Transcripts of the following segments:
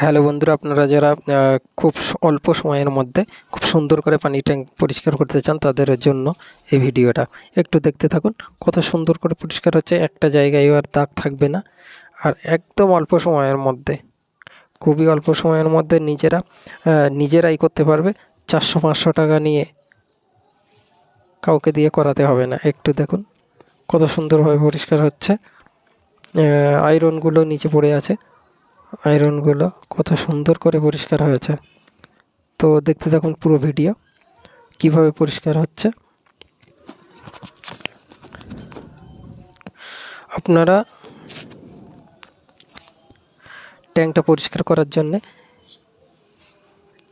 Hello বন্ধুরা, আপনারা যারা খুব অল্প সময়ের মধ্যে খুব সুন্দর করে পানি ট্যাঙ্ক পরিষ্কার করতে চান তাদের জন্য এই ভিডিওটা। একটু দেখতে থাকুন, কত সুন্দর করে পরিষ্কার হচ্ছে, একটা জায়গায় আর দাগ থাকবে না। আর একদম অল্প সময়ের মধ্যে, খুবই অল্প সময়ের মধ্যে নিজেরা নিজেরাই করতে পারবে, চারশো, পাঁচশো টাকা নিয়ে কাউকে দিয়ে করাতে হবে না। একটু দেখুন, কত সুন্দরভাবে পরিষ্কার হচ্ছে আয়রনগুলো নিচে পড়ে আছে। আয়রনগুলো কত সুন্দর করে পরিষ্কার হয়েছে। তো দেখতে থাকুন পুরো ভিডিও, কীভাবে পরিষ্কার হচ্ছে। আপনারা ট্যাঙ্কটা পরিষ্কার করার জন্যে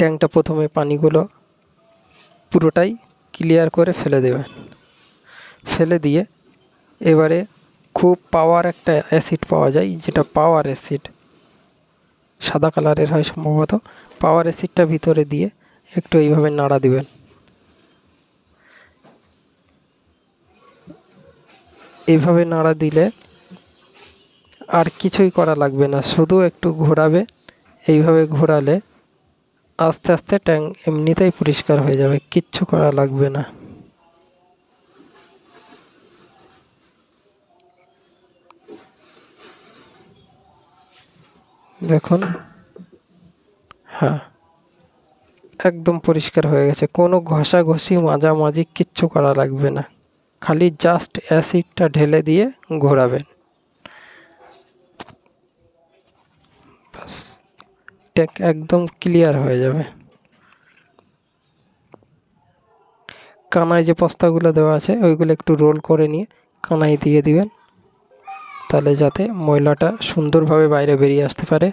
ট্যাঙ্কটা প্রথমে পানিগুলো পুরোটাই ক্লিয়ার করে ফেলে দেবেন। ফেলে দিয়ে এবারে খুব পাওয়ার একটা অ্যাসিড পাওয়া যায়, যেটা পাওয়ার অ্যাসিড। সাদা কালারের হয় সম্ভবত। পাওয়ার অ্যাসিডটা ভিতরে দিয়ে একটু এইভাবে নাড়া দিবেন। এইভাবে নাড়া দিলে আর কিছুই করা লাগবে না, শুধু একটু ঘোরাবে। এইভাবে ঘোরালে আস্তে আস্তে ট্যাঙ্ক এমনিতেই পরিষ্কার হয়ে যাবে, কিচ্ছু করা লাগবে না। দেখুন। হ্যাঁ। একদম পরিষ্কার হয়ে গেছে। কোনো ঘষাঘষি, মাঝামাঝি কিচ্ছু করা লাগবে না। খালি জাস্ট অ্যাসিডটা ঢেলে দিয়ে ঘোরাবেন। ব্যাস। একদম ক্লিয়ার হয়ে যাবে। কানায় যে পস্তাগুলো দেওয়া আছে, ওইগুলো একটু রোল করে নিয়ে কানায় দিয়ে দিবেন। তাহলে যাতে ময়লাটা সুন্দরভাবে বাইরে বেরিয়ে আসতে পারে।